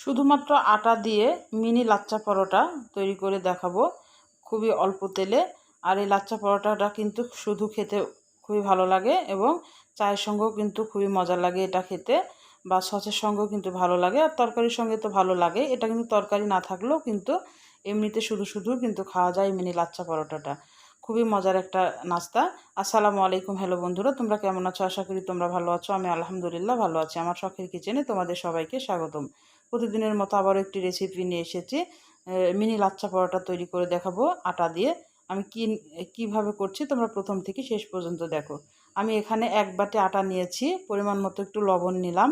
শুধুমাত্র আটা দিয়ে মিনি লাচ্চা পরোটা তৈরি করে দেখাবো। খুবই অল্প তেলে। আর এই লাচ্চা পরোটাটা কিন্তু শুধু খেতে খুবই ভালো লাগে এবং চায়ের সঙ্গেও কিন্তু খুবই মজা লাগে এটা খেতে বা সসের সঙ্গেও কিন্তু ভালো লাগে। আর তরকারির সঙ্গে তো ভালো লাগে। এটা কিন্তু তরকারি না থাকলেও কিন্তু এমনিতে শুধু শুধু কিন্তু খাওয়া যায় মিনি লাচ্চা পরোটাটা। খুবই মজার একটা নাস্তা। আসসালামু আলাইকুম, হ্যালো বন্ধুরা, তোমরা কেমন আছো? আশা করি তোমরা ভালো আছো। আমি আলহামদুলিল্লাহ ভালো আছি। আমার শখের কিচেনে তোমাদের সবাইকে স্বাগতম। প্রতিদিনের মতো আবারও একটি রেসিপি নিয়ে এসেছি। মিনি লাচ্চা পরোটা তৈরি করে দেখাবো আটা দিয়ে। আমি কি, কীভাবে করছি তোমরা প্রথম থেকে শেষ পর্যন্ত দেখো। আমি এখানে এক বাটি আটা নিয়েছি, পরিমাণ মতো একটু লবণ নিলাম,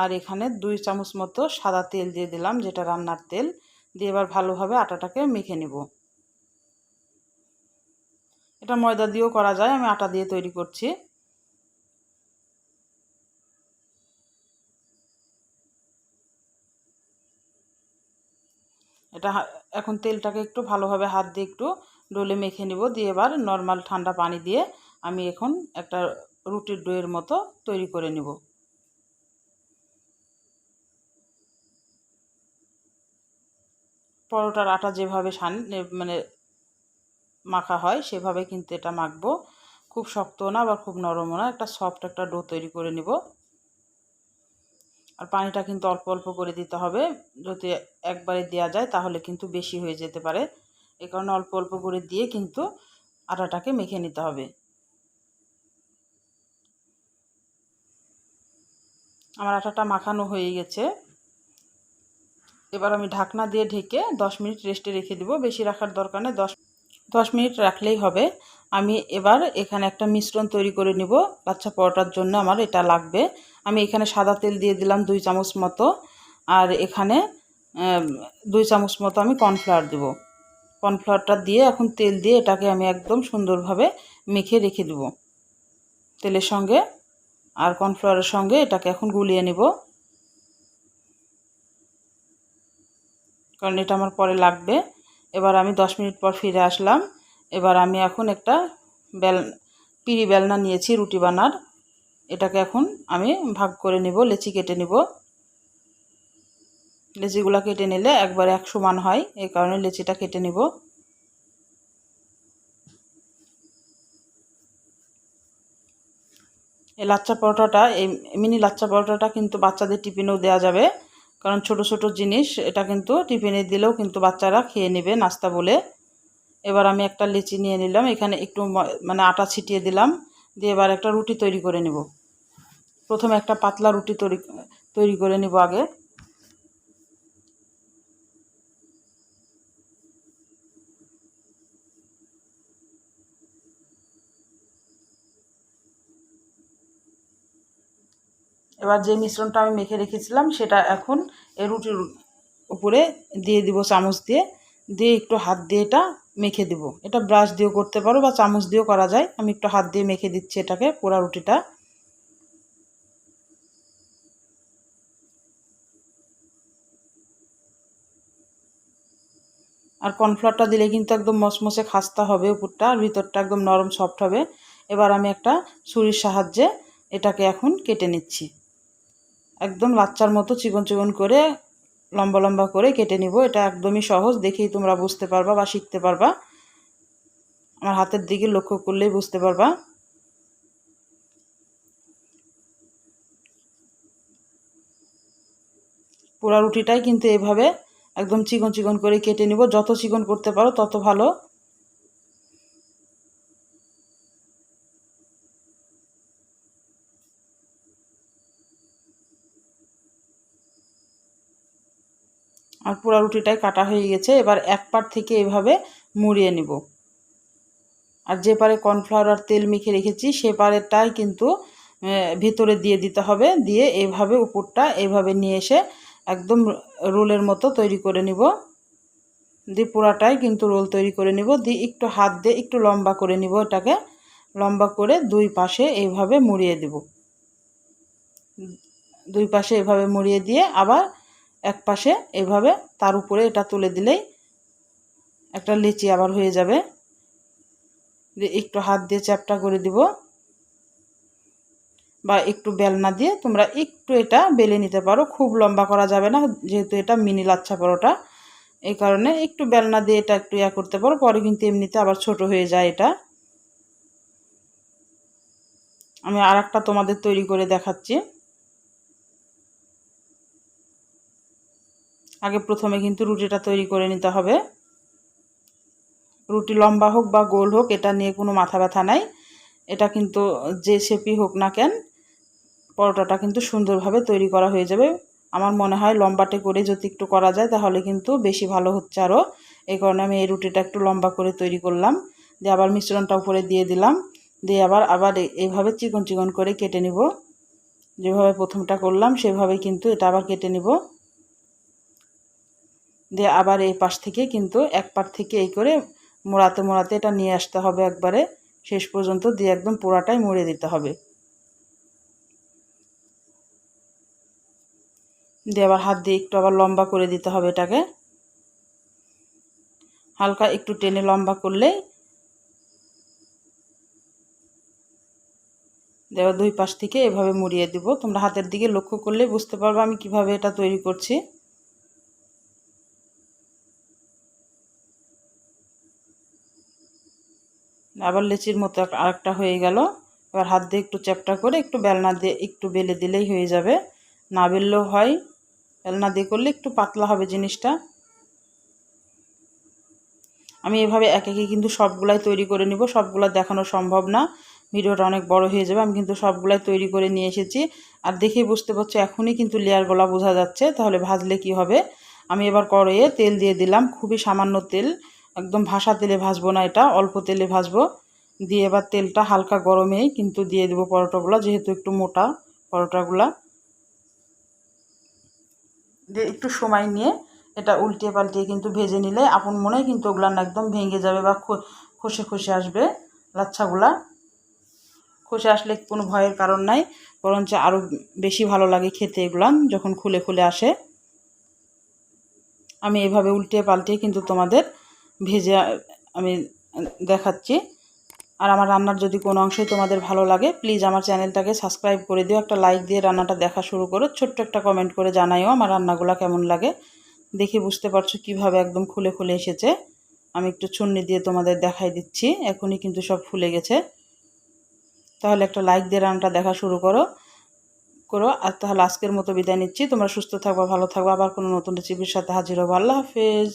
আর এখানে দুই চামচ মতো সাদা তেল দিয়ে দিলাম, যেটা রান্নার তেল। দিয়ে এবার ভালোভাবে আটাটাকে মেখে নেব। এটা ময়দা দিয়েও করা যায়, আমি আটা দিয়ে তৈরি করছি। এটা এখন তেলটাকে একটু ভালোভাবে হাত দিয়ে একটু ডলে মেখে নিব। দিয়ে এবার নর্মাল ঠান্ডা পানি দিয়ে আমি এখন একটা রুটির ডোয়ের মতো তৈরি করে নেব। পরোটার আটা যেভাবে সান মানে মাখা হয়, সেভাবে কিন্তু এটা মাখবো। খুব শক্ত না বা খুব নরমও না। একটা সফট একটা ডো তৈরি করে নিব। আর পানিটা কিন্তু অল্প অল্প করে দিতে হবে। যদি একবারে দেওয়া যায় তাহলে কিন্তু বেশি হয়ে যেতে পারে। এ কারণে অল্প অল্প করে দিয়ে কিন্তু আটাটাকে মেখে নিতে হবে। আমার আটাটা মাখানো হয়ে গেছে। এবার আমি ঢাকনা দিয়ে ঢেকে দশ মিনিট রেস্টে রেখে দিব। বেশি রাখার দরকার নেই, দশ দশ মিনিট রাখলেই হবে। আমি এবার এখানে একটা মিশ্রণ তৈরি করে নিব। বাচ্চা পরোটার জন্য আমার এটা লাগবে। আমি এখানে সাদা তেল দিয়ে দিলাম দুই চামচ মতো। আর এখানে দুই চামচ মতো আমি কর্নফ্লাওয়ার দেবো। কর্নফ্লাওয়ারটা দিয়ে এখন তেল দিয়ে এটাকে আমি একদম সুন্দরভাবে মেখে রেখে দেব। তেলের সঙ্গে আর কর্নফ্লাওয়ারের সঙ্গে এটাকে এখন গুলিয়ে নেব। কারণ এটা আমার পরে লাগবে। এবার আমি দশ মিনিট পর ফিরে আসলাম। এবার আমি এখন একটা বেল, পিড়ি বেলনা নিয়েছি, রুটি বানার। এটাকে এখন আমি ভাগ করে নেব, লেচি কেটে নেব। লেচিগুলো কেটে নিলে একবার এক সমান হয়, এই কারণে লেচিটা কেটে নেব। এই লাচ্চা পরোটাটা, এই মিনি লাচ্চা পরোটাটা কিন্তু বাচ্চাদের টিফিনেও দেওয়া যাবে, কারণ ছোট ছোট জিনিস, এটা কিন্তু টিফিনে দিলেও কিন্তু বাচ্চারা খেয়ে নেবে নাস্তা বলে। এবার আমি একটা লিচি নিয়ে নিলাম, এখানে একটু মানে আটা ছিটিয়ে দিলাম, দিয়ে এবার একটা রুটি তৈরি করে নেব। প্রথমে একটা পাতলা রুটি তৈরি তৈরি করে নেব আগে। এবার যে মিশ্রণটা আমি মেখে রেখেছিলাম, সেটা এখন এই রুটির উপরে দিয়ে দিব চামচ দিয়ে। দিয়ে একটু হাত দিয়ে এটা মেখে দিব। এটা ব্রাশ দিয়েও করতে পারো বা চামচ দিয়েও করা যায়। আমি একটু হাত দিয়ে মেখে দিচ্ছি এটাকে, পোড়া রুটিটা। আর কর্নফ্লাওয়ারটা দিলে কিন্তু একদম মসমসে খাস্তা হবে উপরটা, আর ভিতরটা একদম নরম সফট হবে। এবার আমি একটা ছুরির সাহায্যে এটাকে এখন কেটে নিচ্ছি। একদম লাচ্চার মতো চিকন চিকন করে লম্বা লম্বা করে কেটে নিব। এটা একদমই সহজ, দেখেই তোমরা বুঝতে পারবা বা শিখতে পারবা। আমার হাতের দিকে লক্ষ্য করলেই বুঝতে পারবা। পোড়া রুটিটাই কিন্তু এভাবে একদম চিকন চিকন করে কেটে নিব। যত চিকন করতে পারো তত ভালো। আর পোড়া রুটিটাই কাটা হয়ে গেছে। এবার এক পার থেকে এভাবে মুড়িয়ে নিব। আর যে পারে কর্নফ্লাওয়ার আর তেল মেখে রেখেছি, সে পারেরটাই কিন্তু ভেতরে দিয়ে দিতে হবে। দিয়ে এভাবে উপরটা এভাবে নিয়ে এসে একদম রোলের মতো তৈরি করে নিব। দিয়ে পোড়াটাই কিন্তু রোল তৈরি করে নিব। দিয়ে একটু হাত দিয়ে একটু লম্বা করে নিব এটাকে। লম্বা করে দুই পাশে এইভাবে মুড়িয়ে দেব। দুই পাশে এভাবে মুড়িয়ে দিয়ে আবার এক পাশে এভাবে তার উপরে এটা তুলে দিলেই একটা লিচি আবার হয়ে যাবে। একটু হাত দিয়ে চ্যাপটা করে দিব। বা একটু বেলনা দিয়ে তোমরা একটু এটা বেলে নিতে পারো। খুব লম্বা করা যাবে না, যেহেতু এটা মিনি লাচ্ছা পরোটা। এই কারণে একটু বেলনা দিয়ে এটা একটু ইয়া করতে পারো, পরে কিন্তু এমনিতে আবার ছোট হয়ে যায় এটা। আমি আর তোমাদের তৈরি করে দেখাচ্ছি। আগে প্রথমে কিন্তু রুটিটা তৈরি করে নিতে হবে। রুটি লম্বা হোক বা গোল হোক, এটা নিয়ে কোনো মাথা ব্যথা নাই। এটা কিন্তু যে শেপই হোক না কেন, পরোটাটা কিন্তু সুন্দরভাবে তৈরি করা হয়ে যাবে। আমার মনে হয় লম্বাটে করে যদি একটু করা যায়, তাহলে কিন্তু বেশি ভালো হচ্ছে আরও। এই কারণে আমি এই রুটিটা একটু লম্বা করে তৈরি করলাম। দিয়ে আবার মিশ্রণটা উপরে দিয়ে দিলাম। দিয়ে আবার আবার এইভাবে চিকন চিকন করে কেটে নিব। যেভাবে প্রথমটা করলাম, সেভাবেই কিন্তু এটা আবার কেটে নিব। দিয়ে আবার এই পাশ থেকে কিন্তু এক পাট থেকে এই করে মোড়াতে মোড়াতে এটা নিয়ে আসতে হবে একবারে। শেষ পর্যন্ত দিয়ে একদম পোড়াটাই মুড়ে দিতে হবে। দিয়ে আবার হাত দিয়ে একটু আবার লম্বা করে দিতে হবে এটাকে। হালকা একটু টেনে লম্বা করলে দেওয়া দুই পাশ থেকে এভাবে মুড়িয়ে দিব। তোমরা হাতের দিকে লক্ষ্য করলে বুঝতে পারবে আমি কীভাবে এটা তৈরি করছি। আবার লেচির মতো আরেকটা হয়ে গেল। এবার হাত দিয়ে একটু চ্যাপটা করে একটু বেলনা দিয়ে একটু বেলে দিলেই হয়ে যাবে। না বেললেও হয়। বেলনা দিয়ে করলে একটু পাতলা হবে জিনিসটা। আমি এভাবে এক একে কিন্তু সবগুলাই তৈরি করে নিব। সবগুলা দেখানো সম্ভব না। ভিডিওটা অনেক বড় হয়ে যাবে। আমি কিন্তু সবগুলাই তৈরি করে নিয়ে এসেছি। আর দেখেই বুঝতে পারছ, এখনই কিন্তু লেয়ারগুলা বোঝা যাচ্ছে। তাহলে ভাজলে কি হবে? আমি এবার কড়াইয়ে তেল দিয়ে দিলাম। খুবই সামান্য তেল। একদম ভাসা তেলে ভাজবো না এটা, অল্প তেলে ভাজবো। দিয়ে এবার তেলটা হালকা গরমেই কিন্তু দিয়ে দেবো পরোটাগুলো, যেহেতু একটু মোটা পরোটাগুলা। দিয়ে একটু সময় নিয়ে এটা উল্টিয়ে পাল্টিয়ে কিন্তু ভেজে নিলে আপন মনে কিন্তু ওগুলা একদম ভেঙে যাবে বা খসে খসে আসবে লাচ্ছাগুলা। খসে আসলে কোনো ভয়ের কারণ নাই, বরঞ্চ আরও বেশি ভালো লাগে খেতে এগুলান যখন খুলে খুলে আসে। আমি এভাবে উল্টিয়ে পাল্টিয়ে কিন্তু তোমাদের ভেজে আমি দেখাচ্ছি। আর আমার রান্নার যদি কোনো অংশই তোমাদের ভালো লাগে প্লিজ আমার চ্যানেলটাকে সাবস্ক্রাইব করে দিও, একটা লাইক দিয়ে রান্নাটা দেখা শুরু করো, ছোট্ট একটা কমেন্ট করে জানাইও আমার রান্নাগুলো কেমন লাগে। দেখে বুঝতে পারছ কীভাবে একদম খুলে খুলে এসেছে। আমি একটু ছুন্নি দিয়ে তোমাদের দেখাই দিচ্ছি, এখনই কিন্তু সব ফুলে গেছে। তাহলে একটা লাইক দিয়ে রান্নাটা দেখা শুরু করো। করো, আর তাহলে আজকের মতো বিদায় নিচ্ছি। তোমরা সুস্থ থাকবা, ভালো থাকবা, আবার কোনো নতুন রেসিপির সাথে হাজির হব। আল্লাহ হাফেজ।